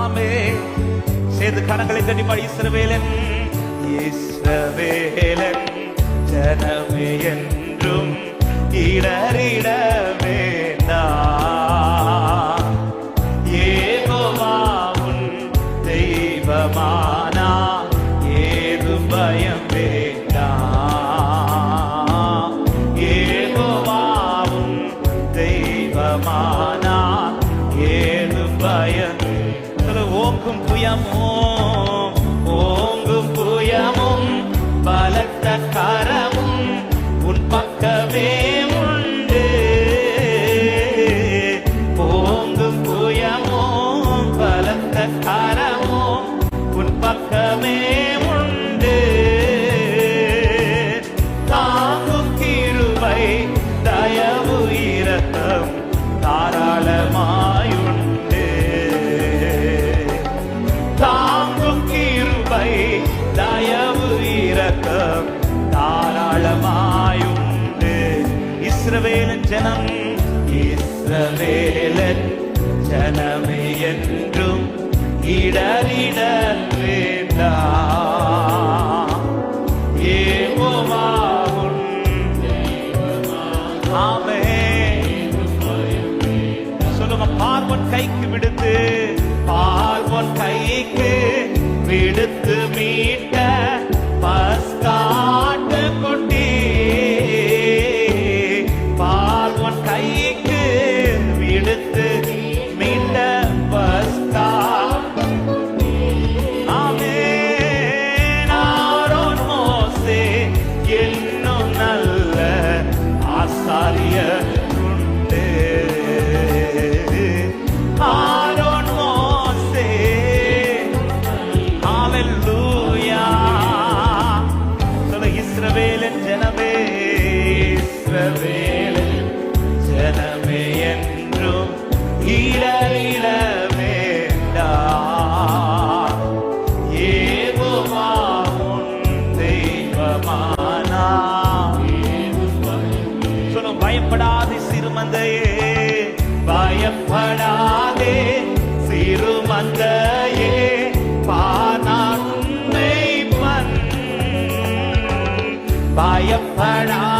நாமே சேர்ந்து கரங்களை தட்டிப்பாடி இஸ்ரவேலன் இஸ்ரவேலன் ஜனமே என்றும் இடறிட வேண்டாம் ஏகோவாவுன் தெய்வமானா ஏது பயம் வேண்டாம் ஏகோவாவும் தெய்வமானா ஏது பயம் ஓங்கும் புயமோ ஓங்கும் புயமும் பலத்த கரமும் இரக்கம் தாராளமாயுண்டு. இஸ்ரவேலன் ஜனம் இஸ்ரவேலன் ஜனமே என்றும் இடரிட வேண்டாம் ஏகோவாவுன் ஆமென். சொல்லுங்க பார்வன் கைக்கு விடுத்து பார்வன் கைக்கு விடுத்து மீட்ட என்னும் நல்ல ஆசாரியர் உண்டு ஆரோன் மோசே. ஹalleluya. சொல்ல இஸ்ரவேலின் ஜனமே இஸ்ரவேலின் ஜனமே என்றும் இடரிட பயப்படாதே சிறுமந்தையே. பயப்படாதே சிறுமந்தையே. பானான் பன் பயப்படாதே